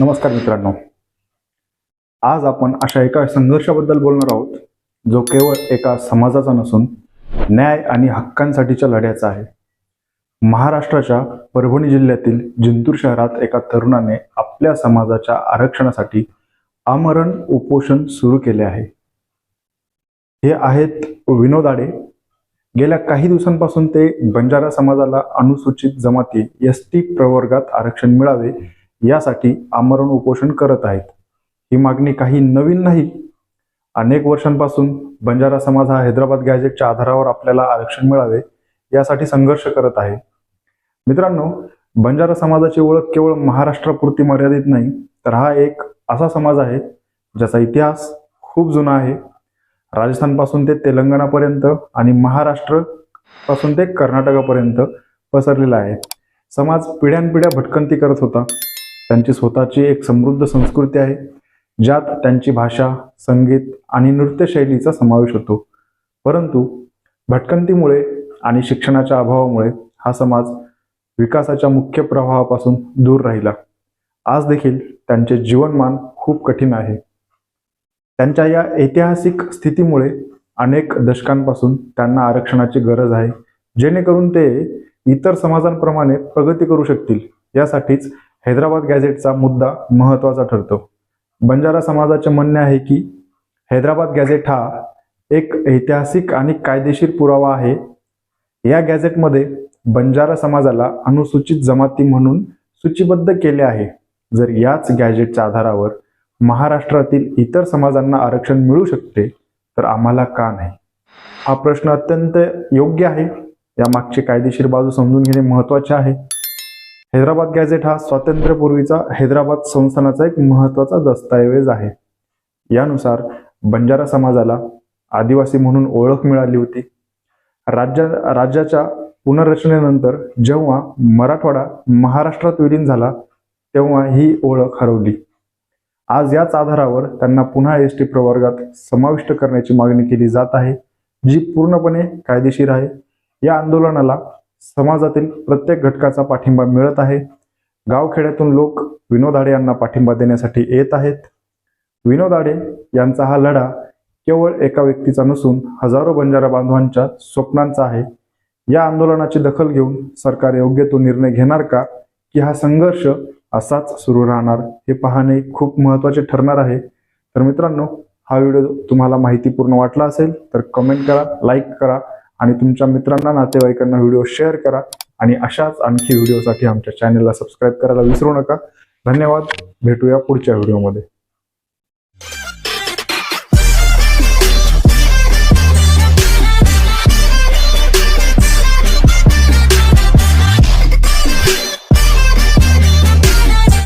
नमस्कार मित्रांनो. आज आपण अशा एका संघर्षाबद्दल बोलणार आहोत जो केवळ एका समाजाचा नसून न्याय आणि हक्कांसाठीच्या लढ्याचा आहे. महाराष्ट्राच्या परभणी जिल्ह्यातील जिंतूर शहरात एका तरुणाने आपल्या समाजाच्या आरक्षणासाठी आमरण उपोषण सुरू केले आहे. हे आहेत विनोद आडे. गेल्या काही दिवसांपासून ते बंजारा समाजाला अनुसूचित जमाती एस टी प्रवर्गात आरक्षण मिळावे यासाठी आमरण उपोषण करत आहेत. ही मागणी काही नवीन नाही. अनेक वर्षांपासून बंजारा समाज हा हैदराबाद गॅजेटच्या आधारावर आपल्याला आरक्षण मिळावे यासाठी संघर्ष करत आहे. मित्रांनो बंजारा समाजाची ओळख केवळ महाराष्ट्रापुरती मर्यादित नाही तर हा एक असा समाज आहे ज्याचा इतिहास खूप जुना आहे. राजस्थानपासून ते तेलंगणापर्यंत आणि महाराष्ट्रपासून ते कर्नाटकापर्यंत पसरलेला आहे. समाज पिढ्यानपिढ्या भटकंती करत होता. त्यांची स्वतःची एक समृद्ध संस्कृती आहे ज्यात त्यांची भाषा संगीत आणि नृत्यशैलीचा समावेश होतो. परंतु भटकंतीमुळे आणि शिक्षणाच्या अभावामुळे हा समाज विकासाच्या मुख्य प्रवाहापासून दूर राहिला. आज देखील त्यांचे जीवनमान खूप कठीण आहे. त्यांच्या या ऐतिहासिक स्थितीमुळे अनेक दशकांपासून त्यांना आरक्षणाची गरज आहे जेणेकरून ते इतर समाजांप्रमाणे प्रगती करू शकतील यासाठीच हैदराबाद गॅझेटचा मुद्दा महत्त्वाचा ठरतो. बंजारा समाजाचे म्हणणे आहे की हैदराबाद गॅझेट हा एक ऐतिहासिक आणि कायदेशीर पुरावा आहे. या गॅझेटमध्ये बंजारा समाजाला अनुसूचित जमाती म्हणून सूचीबद्ध केले आहे. जर याच गॅझेटच्या आधारावर महाराष्ट्रातील इतर समाजांना आरक्षण मिळू शकते तर आम्हाला का नाही? हा प्रश्न अत्यंत योग्य आहे. यामागची कायदेशीर बाजू समजून घेणे महत्त्वाचे आहे. हैदराबाद गॅझेट हा स्वातंत्र्यपूर्वीचा हैदराबाद संस्थानाचा एक महत्त्वाचा दस्तऐवज आहे. यानुसार बंजारा समाजाला आदिवासी म्हणून ओळख मिळाली होती. राज्या राज्याच्या पुनर्रचनेनंतर जेव्हा मराठवाडा महाराष्ट्रात विलीन झाला तेव्हा ही ओळख हरवली. आज याच आधारावर त्यांना पुन्हा एस टी प्रवर्गात समाविष्ट करण्याची मागणी केली जात आहे जी पूर्णपणे कायदेशीर आहे. या आंदोलनाला समाजातील प्रत्येक घटकाचा पाठिंबा मिळत आहे. गावखेड्यातून लोक विनोद आडे यांना पाठिंबा देण्यासाठी येत आहेत. विनोद आडे यांचा हा लढा केवळ एका व्यक्तीचा नसून हजारो बंजारा बांधवांच्या स्वप्नांचा आहे. या आंदोलनाची दखल घेऊन सरकार योग्य तो निर्णय घेणार का? की हा संघर्ष असाच सुरू राहणार? हे पाहणे खूप महत्त्वाचे ठरणार आहे. तर मित्रांनो हा व्हिडिओ तुम्हाला माहितीपूर्ण वाटला असेल तर कमेंट करा लाईक करा आणि तुमच्या मित्रांना नातेवाईकांना व्हिडिओ शेअर करा आणि अशाच आणखी व्हिडिओसाठी आमच्या चॅनलला सबस्क्राईब करायला विसरू नका. धन्यवाद. भेटूया पुढच्या व्हिडिओमध्ये.